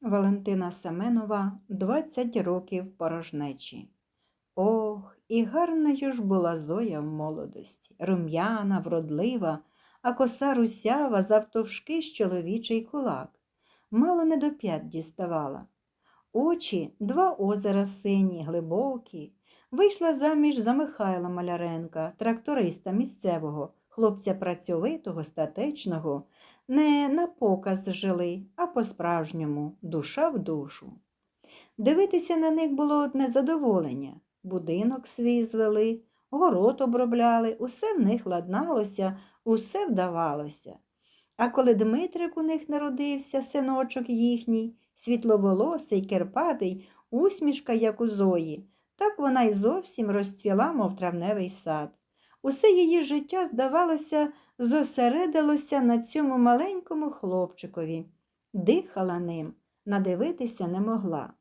Валентина Семенова 20 років порожнечі. Ох, і гарною ж була Зоя в молодості, рум'яна, вродлива, а коса русява завтовшки з чоловічий кулак. Мало не до п'ят діставала. Очі два озера сині, глибокі. Вийшла заміж за Михайла Маляренка, тракториста місцевого, хлопця працьовитого, статечного, не на показ жили, а по-справжньому, душа в душу. Дивитися на них було одне задоволення. Будинок свій звели, город обробляли, усе в них ладналося, усе вдавалося. А коли Дмитрик у них народився, синочок їхній, світловолосий, керпатий, усмішка, як у Зої, так вона й зовсім розцвіла, мов травневий сад. Усе її життя, здавалося, зосередилося на цьому маленькому хлопчикові, дихала ним, надивитися не могла.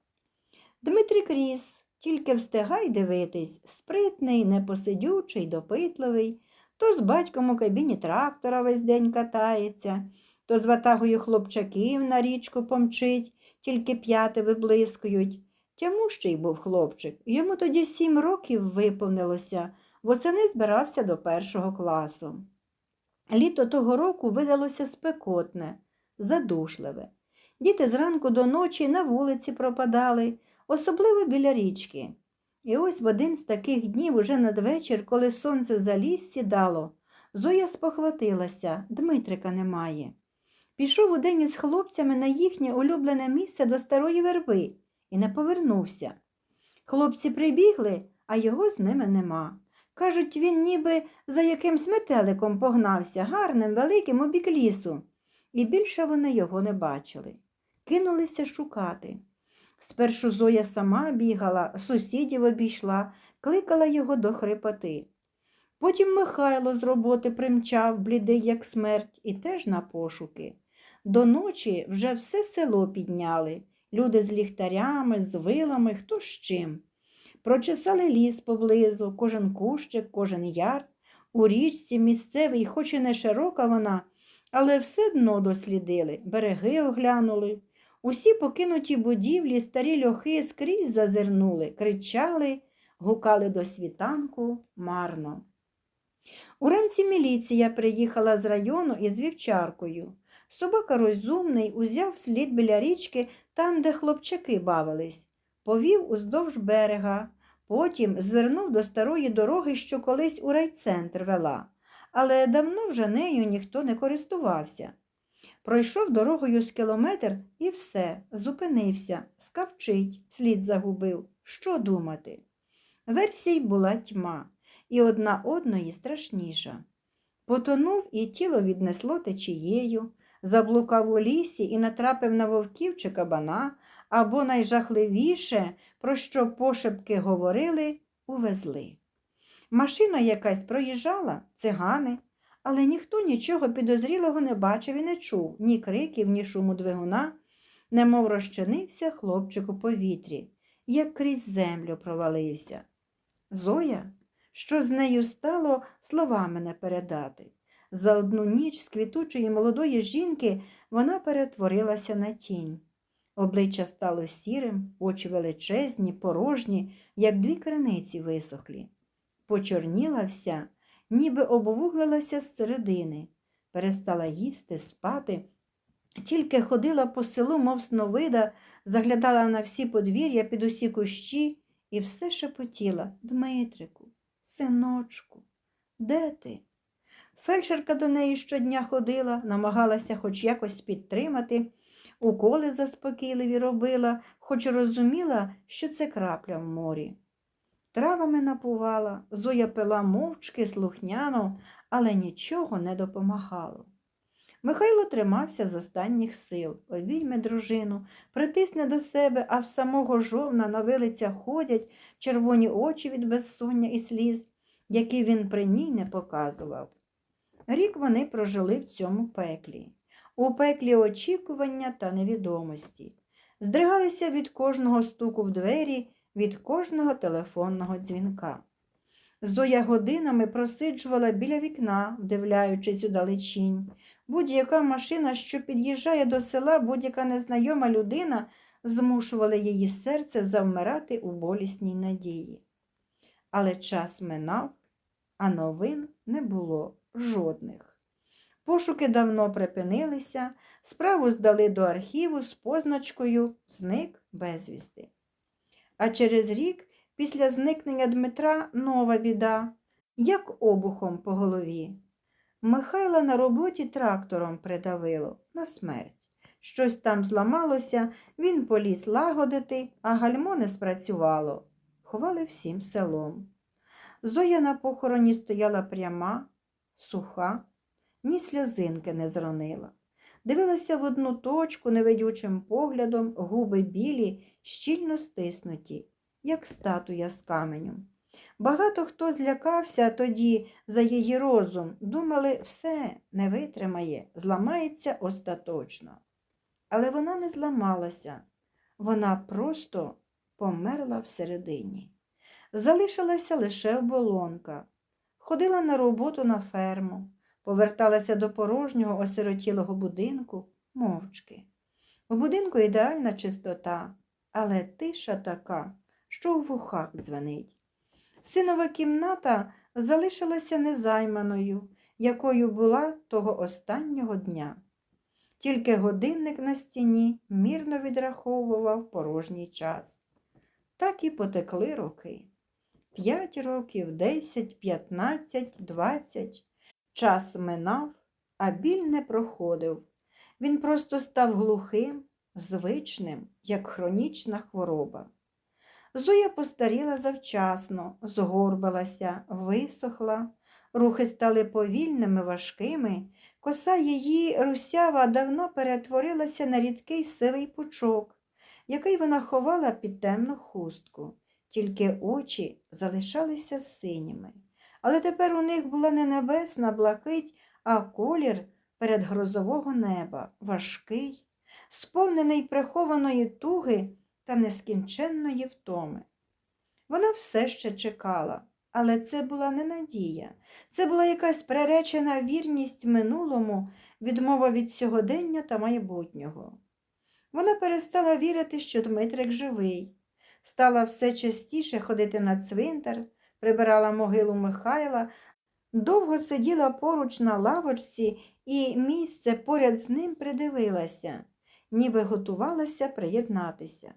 Дмитрик ріс, тільки встигай дивитись, спритний, непосидючий, допитливий, то з батьком у кабіні трактора весь день катається, то з ватагою хлопчаків на річку помчить, тільки п'яти виблискують. Тямущий був хлопчик, йому тоді сім років виповнилося, восени збирався до першого класу. Літо того року видалося спекотне, задушливе. Діти зранку до ночі на вулиці пропадали, особливо біля річки. І ось в один з таких днів, уже надвечір, коли сонце за ліс сідало, Зоя спохватилася, Дмитрика немає. Пішов удень із хлопцями на їхнє улюблене місце до старої верби і не повернувся. Хлопці прибігли, а його з ними нема. Кажуть, він ніби за якимсь метеликом погнався, гарним, великим у бік лісу. І більше вони його не бачили. Кинулися шукати. Спершу Зоя сама бігала, сусідів обійшла, кликала його до хрипоти. Потім Михайло з роботи примчав, блідий, як смерть, і теж на пошуки. До ночі вже все село підняли, люди з ліхтарями, з вилами, хто з чим. Прочесали ліс поблизу, кожен кущик, кожен яр. У річці місцевий, хоч і не широка вона, але все дно дослідили, береги оглянули. Усі покинуті будівлі, старі льохи скрізь зазирнули, кричали, гукали до світанку марно. Уранці міліція приїхала з району із вівчаркою. Собака розумний узяв слід біля річки там, де хлопчаки бавились, повів уздовж берега, потім звернув до старої дороги, що колись у райцентр вела, але давно вже нею ніхто не користувався. Пройшов дорогою з кілометр і все, зупинився, скавчить, слід загубив. Що думати? Версій була тьма, і одна одної страшніша. Потонув і тіло віднесло течією, заблукав у лісі і натрапив на вовків чи кабана, або найжахливіше, про що пошепки говорили, увезли. Машина якась проїжджала, цигани, але ніхто нічого підозрілого не бачив і не чув, ні криків, ні шуму двигуна, немов розчинився хлопчик у повітрі, як крізь землю провалився. Зоя, що з нею стало, словами не передати. За одну ніч з квітучої молодої жінки вона перетворилася на тінь. Обличчя стало сірим, очі величезні, порожні, як дві криниці висохлі. Почорніла вся, ніби обвуглилася з середини, перестала їсти, спати, тільки ходила по селу, мов сновида, заглядала на всі подвір'я під усі кущі і все шепотіла Дмитрику, синочку, де ти? Фельдшерка до неї щодня ходила, намагалася хоч якось підтримати, уколи заспокійливі робила, хоч розуміла, що це крапля в морі. Травами напувала, Зоя пила мовчки, слухняно, але нічого не допомагало. Михайло тримався з останніх сил, обійме дружину, притисне до себе, а в самого жовна на вилицях ходять червоні очі від безсоння і сліз, які він при ній не показував. Рік вони прожили в цьому пеклі, у пеклі очікування та невідомості, здригалися від кожного стуку в двері, від кожного телефонного дзвінка. Зоя годинами просиджувала біля вікна, вдивляючись у далечінь. Будь-яка машина, що під'їжджає до села, будь-яка незнайома людина змушувала її серце завмирати у болісній надії. Але час минав, а новин не було жодних. Пошуки давно припинилися, справу здали до архіву з позначкою Зник безвісти. А через рік, після зникнення Дмитра, нова біда, як обухом по голові. Михайла на роботі трактором придавило на смерть. Щось там зламалося, він поліз лагодити, а гальмо не спрацювало. Ховали всім селом. Зоя на похороні стояла пряма, суха, ні сльозинки не зронила. Дивилася в одну точку невидючим поглядом, губи білі, щільно стиснуті, як статуя з каменю. Багато хто злякався тоді за її розум, думали, все не витримає, зламається остаточно. Але вона не зламалася, вона просто померла всередині. Залишилася лише оболонка, ходила на роботу на ферму, поверталася до порожнього осиротілого будинку мовчки. У будинку ідеальна чистота, але тиша така, що у вухах дзвенить. Синова кімната залишилася незайманою, якою була того останнього дня. Тільки годинник на стіні мірно відраховував порожній час. Так і потекли роки. П'ять років, десять, п'ятнадцять, двадцять. Час минав, а біль не проходив. Він просто став глухим, звичним, як хронічна хвороба. Зоя постаріла завчасно, згорбилася, висохла, рухи стали повільними, важкими, коса її русява давно перетворилася на рідкий сивий пучок, який вона ховала під темну хустку, тільки очі залишалися синіми. Але тепер у них була не небесна блакить, а колір передгрозового неба, важкий, сповнений прихованої туги та нескінченної втоми. Вона все ще чекала, але це була не надія, це була якась приречена вірність минулому, відмова від сьогодення та майбутнього. Вона перестала вірити, що Дмитрик живий, стала все частіше ходити на цвинтар, прибирала могилу Михайла, довго сиділа поруч на лавочці і місце поряд з ним придивилася, ніби готувалася приєднатися.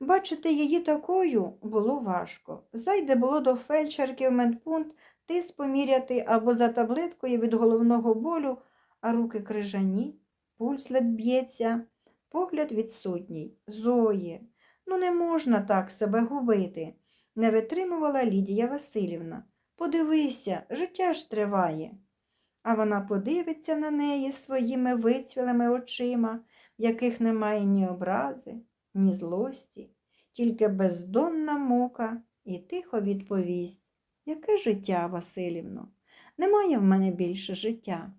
Бачити її такою було важко. Зайде було до фельдшерки в медпункт тис поміряти або за таблеткою від головного болю, а руки крижані, пульс ледь б'ється, погляд відсутній. Зоє, ну не можна так себе губити, не витримувала Лідія Васильівна. Подивися, життя ж триває. А вона подивиться на неї своїми вицвілими очима, в яких немає ні образи, ні злості, тільки бездонна мука і тихо відповість, яке життя, Василівно? Немає в мене більше життя.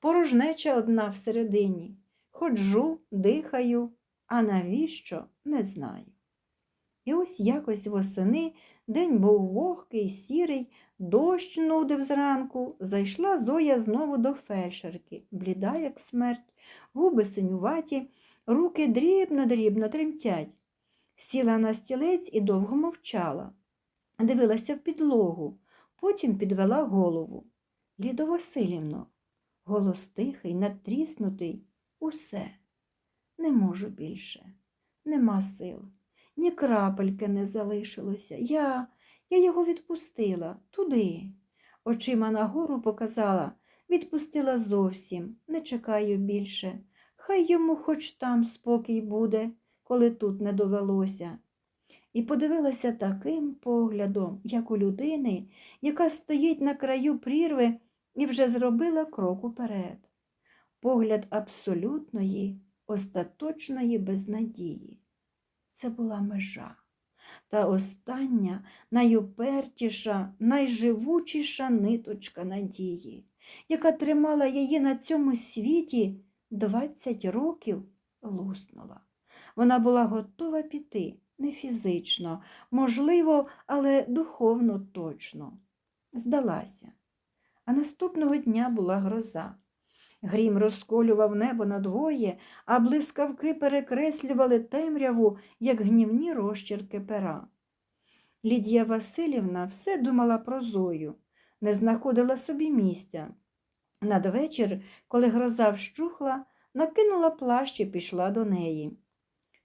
Порожнеча одна всередині. Ходжу, дихаю, а навіщо не знаю. І ось якось восени день був вогкий, сірий, дощ нудив зранку, зайшла Зоя знову до фельдшерки, бліда, як смерть, губи синюваті, руки дрібно-дрібно тремтять. Сіла на стілець і довго мовчала. Дивилася в підлогу, потім підвела голову. Лідо Васильівно, голос тихий, натріснутий, усе. Не можу більше, нема сил, ні крапельки не залишилося. Я, я його відпустила туди. Очима нагору показала, відпустила зовсім, не чекаю більше. Хай йому хоч там спокій буде, коли тут не довелося. І подивилася таким поглядом, як у людини, яка стоїть на краю прірви і вже зробила крок уперед. Погляд абсолютної, остаточної безнадії. Це була межа. Та остання, найупертіша, найживучіша ниточка надії, яка тримала її на цьому світі 20 років, луснула. Вона була готова піти, не фізично, можливо, але духовно точно. здалася. А наступного дня була гроза. Грім розколював небо надвоє, а блискавки перекреслювали темряву, як гнівні розчірки пера. Лідія Васильівна все думала про Зою, не знаходила собі місця. Надвечір, коли гроза вщухла, накинула плащ і пішла до неї.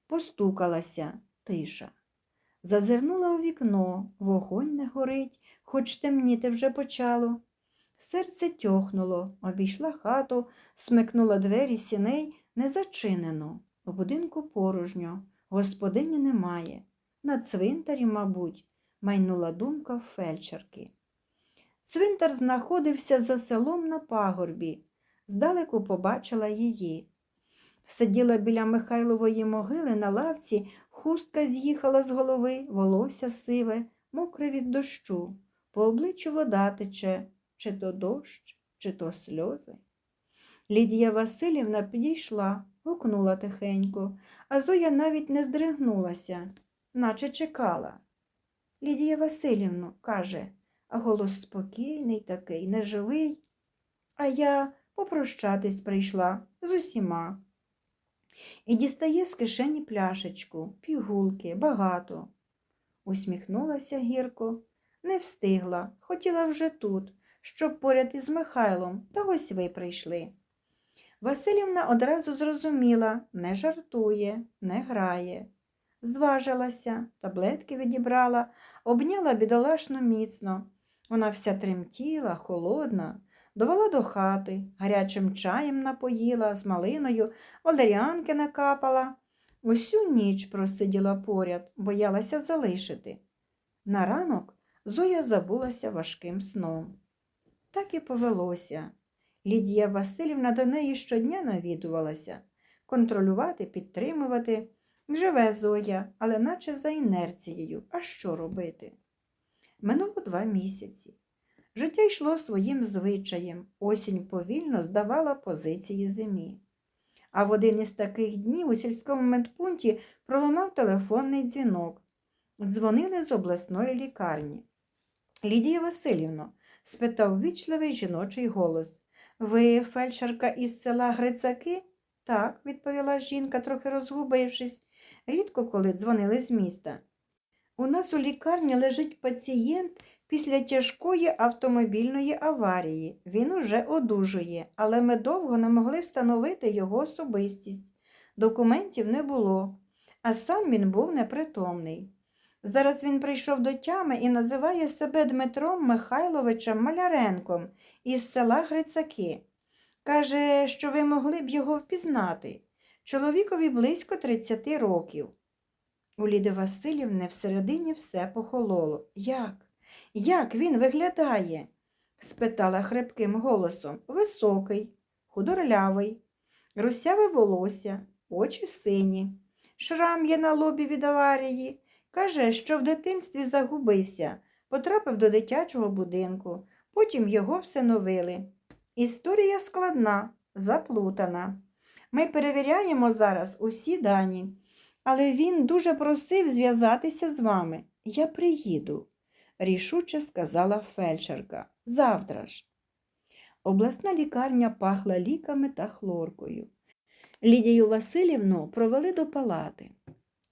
Постукалася тиша. Зазирнула у вікно, вогонь не горить, хоч темніти вже почало. Серце тьохнуло, обійшла хату, смикнула двері сіней не зачинено. У будинку порожньо, господині немає. На цвинтарі, мабуть, майнула думка фельдшерки. Цвинтар знаходився за селом на пагорбі. Здалеку побачила її. Сиділа біля Михайлової могили на лавці, хустка з'їхала з голови, волосся сиве, мокре від дощу. По обличчю вода тече, чи то дощ, чи то сльози. Лідія Васильівна підійшла, гукнула тихенько, а Зоя навіть не здригнулася, наче чекала. Лідія Васильівну, каже, а голос спокійний такий, неживий. А я попрощатись прийшла з усіма. І дістає з кишені пляшечку, пігулки, багато. Усміхнулася гірко, не встигла, хотіла вже тут, щоб поряд із Михайлом, та ось ви прийшли. Василівна одразу зрозуміла, не жартує, не грає. Зважилася, таблетки відібрала, обняла бідолашно міцно. Вона вся тремтіла, холодна, довела до хати, гарячим чаєм напоїла, з малиною, валеріанки накапала. Усю ніч просиділа поряд, боялася залишити. На ранок Зоя забулася важким сном. Так і повелося. Лідія Васильівна до неї щодня навідувалася контролювати, підтримувати. Живе Зоя, але наче за інерцією. А що робити? Минуло два місяці. Життя йшло своїм звичаєм, осінь повільно здавала позиції зимі. А в один із таких днів у сільському медпункті пролунав телефонний дзвінок. Дзвонили з обласної лікарні. Лідія Васильівна, спитав вічливий жіночий голос. Ви фельдшерка із села Грицаки? Так, відповіла жінка, трохи розгубившись. Рідко коли дзвонили з міста. У нас у лікарні лежить пацієнт після тяжкої автомобільної аварії. Він уже одужує, але ми довго не могли встановити його особистість. Документів не було, а сам він був непритомний. Зараз він прийшов до тями і називає себе Дмитром Михайловичем Маляренком із села Грицаки. Каже, що ви могли б його впізнати. Чоловікові близько 30 років. У Ліди Васильівни всередині все похололо. Як? Як він виглядає? спитала хрипким голосом. Високий, худорлявий, русяве волосся, очі сині. Шрам є на лобі від аварії. Каже, що в дитинстві загубився, потрапив до дитячого будинку, потім його всиновили. Історія складна, заплутана. Ми перевіряємо зараз усі дані, але він дуже просив зв'язатися з вами. Я приїду, рішуче сказала фельдшерка. Завтра ж. Обласна лікарня пахла ліками та хлоркою. Лідію Васильівну провели до палати.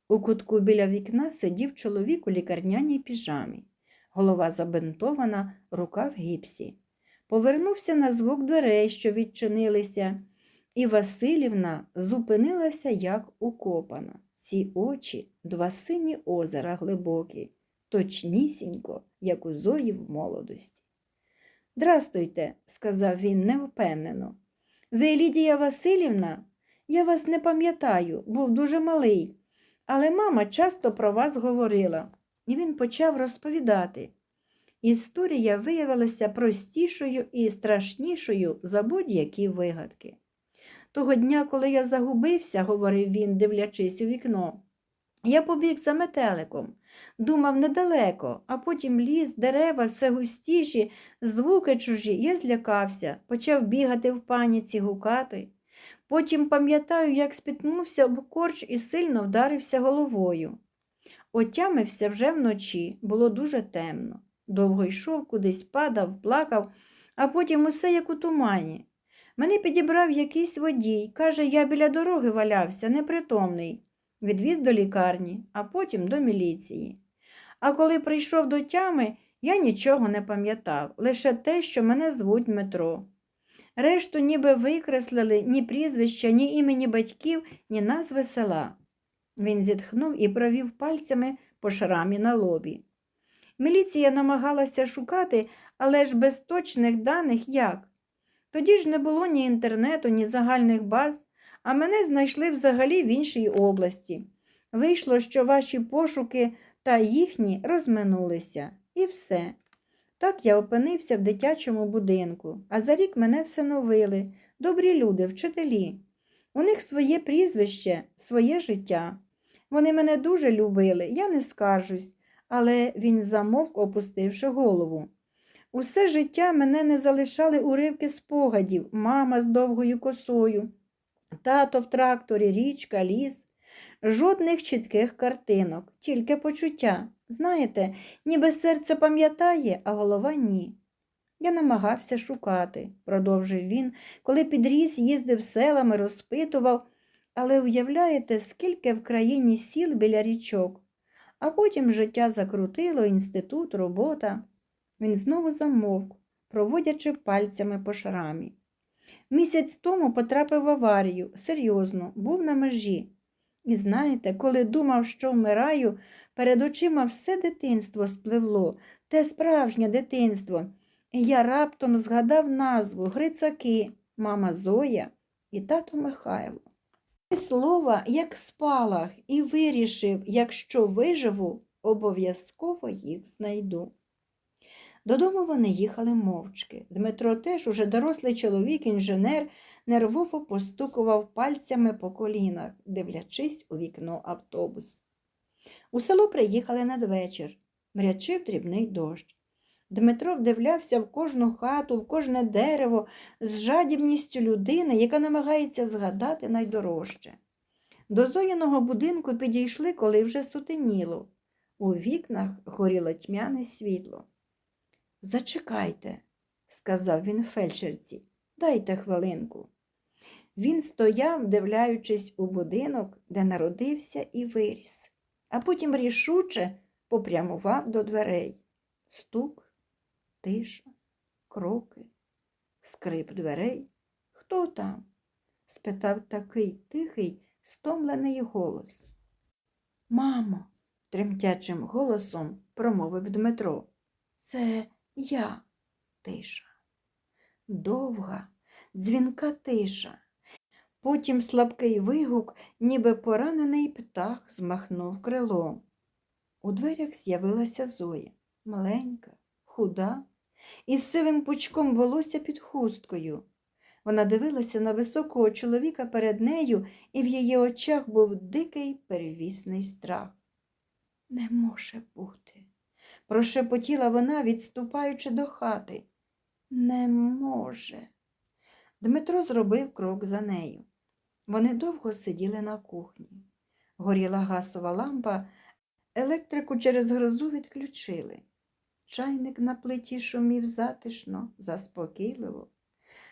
У кутку біля вікна сидів чоловік у лікарняній піжамі, голова забинтована, рука в гіпсі. Повернувся на звук дверей, що відчинилися, і Васильівна зупинилася, як укопана. Ці очі два сині озера глибокі, точнісінько, як у Зої в молодості. Здрастуйте, сказав він невпевнено. Ви, Лідія Васильівна, я вас не пам'ятаю, був дуже малий, але мама часто про вас говорила, і він почав розповідати. Історія виявилася простішою і страшнішою за будь-які вигадки. Того дня, коли я загубився, говорив він, дивлячись у вікно, я побіг за метеликом, думав недалеко, а потім ліс, дерева, все густіші, звуки чужі, я злякався, почав бігати в паніці, гукати. Потім пам'ятаю, як спітнувся об корч і сильно вдарився головою. Отямився вже вночі, було дуже темно. Довго йшов, кудись падав, плакав, а потім усе як у тумані. Мене підібрав якийсь водій. Каже, я біля дороги валявся, непритомний. Відвіз до лікарні, а потім до міліції. А коли прийшов до тями, я нічого не пам'ятав, лише те, що мене звуть Дмитро. Решту ніби викреслили ні прізвища, ні імені батьків, ні назви села. Він зітхнув і провів пальцями по шрамі на лобі. Міліція намагалася шукати, але ж без точних даних як? Тоді ж не було ні інтернету, ні загальних баз, а мене знайшли взагалі в іншій області. Вийшло, що ваші пошуки та їхні розминулися. І все. Так я опинився в дитячому будинку, а за рік мене всиновили. Добрі люди, вчителі. У них своє прізвище, своє життя. Вони мене дуже любили, я не скаржусь, але він замовк, опустивши голову. Усе життя мене не залишали уривки спогадів, мама з довгою косою, тато в тракторі, річка, ліс. Жодних чітких картинок, тільки почуття. Знаєте, ніби серце пам'ятає, а голова ні. Я намагався шукати, продовжив він, коли підріс, їздив селами, розпитував, але уявляєте, скільки в країні сіл біля річок. А потім життя закрутило, інститут, робота. Він знову замовк, проводячи пальцями по шрамі. Місяць тому потрапив в аварію, серйозно, був на межі. І знаєте, коли думав, що вмираю, перед очима все дитинство спливло, те справжнє дитинство. Я раптом згадав назву Грицаки, мама Зоя і тато Михайло. Слова, як спалах, і вирішив, якщо виживу, обов'язково їх знайду. Додому вони їхали мовчки. Дмитро теж, уже дорослий чоловік, інженер, нервово постукував пальцями по колінах, дивлячись у вікно автобус. У село приїхали надвечір. Мрячив дрібний дощ. Дмитро вдивлявся в кожну хату, в кожне дерево з жадібністю людини, яка намагається згадати найдорожче. До Зоїного будинку підійшли, коли вже сутеніло. У вікнах горіло тьмяне світло. Зачекайте, сказав він фельдшерці, дайте хвилинку. Він стояв, дивляючись у будинок, де народився і виріс, а потім рішуче попрямував до дверей. Стук, тиша, кроки, скрип дверей. Хто там? спитав такий тихий, стомлений голос. Мамо, тремтячим голосом промовив Дмитро. Це я тиша. Довга, дзвінка тиша. Потім слабкий вигук, ніби поранений птах, змахнув крилом. У дверях з'явилася Зоя, маленька, худа, із сивим пучком волосся під хусткою. Вона дивилася на високого чоловіка перед нею, і в її очах був дикий перевісний страх. Не може бути прошепотіла вона, відступаючи до хати. Не може. Дмитро зробив крок за нею. Вони довго сиділи на кухні. Горіла гасова лампа, електрику через грозу відключили. Чайник на плиті шумів затишно, заспокійливо.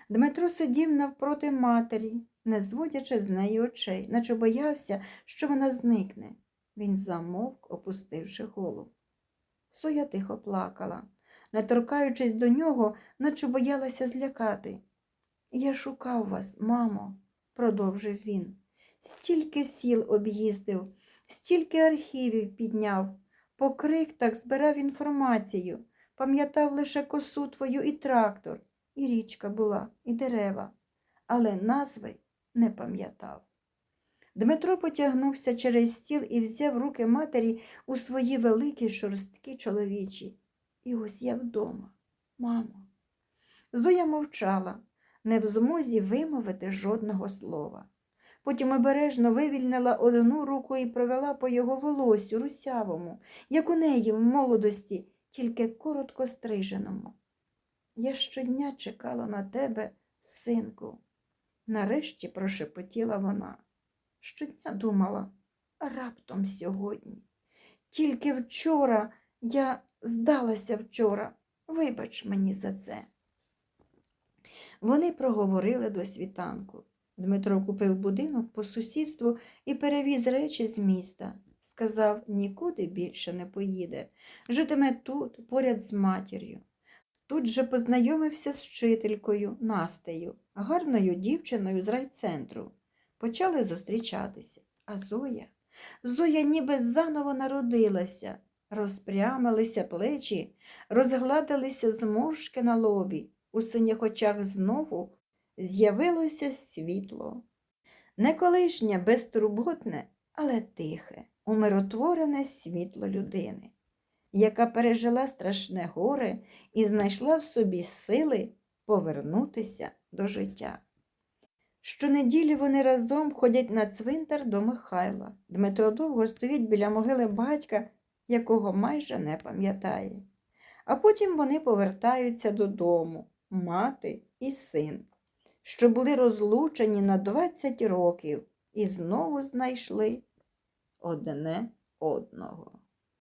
Дмитро сидів навпроти матері, не зводячи з неї очей, наче боявся, що вона зникне. Він замовк, опустивши голову. Соя тихо плакала, не торкаючись до нього, наче боялася злякати. Я шукав вас, мамо, продовжив він. Стільки сіл об'їздив, стільки архівів підняв, по криктах збирав інформацію, пам'ятав лише косу твою і трактор, і річка була, і дерева, але назви не пам'ятав. Дмитро потягнувся через стіл і взяв руки матері у свої великі шорсткі чоловічі. І ось я вдома, мамо. Зоя мовчала, не в змозі вимовити жодного слова. Потім обережно вивільнила одну руку і провела по його волосю русявому, як у неї в молодості, тільки коротко стриженому. Я щодня чекала на тебе, синку, нарешті прошепотіла вона. Щодня думала, раптом сьогодні. Тільки вчора Я здалася вчора. Вибач мені за це. Вони проговорили до світанку. Дмитро купив будинок по сусідству і перевіз речі з міста. Сказав, нікуди більше не поїде. Житиме тут, поряд з матір'ю. Тут же познайомився з вчителькою Настею, гарною дівчиною з райцентру. Почали зустрічатися. А Зоя, Зоя ніби заново народилася, розпрямилися плечі, розгладилися зморшки на лобі. У синіх очах знову з'явилося світло. Не колишнє, безтурботне, але тихе, умиротворене світло людини, яка пережила страшне горе і знайшла в собі сили повернутися до життя. Щонеділі вони разом ходять на цвинтар до Михайла. Дмитро довго стоїть біля могили батька, якого майже не пам'ятає. А потім вони повертаються додому, мати і син, що були розлучені на 20 років і знову знайшли одне одного.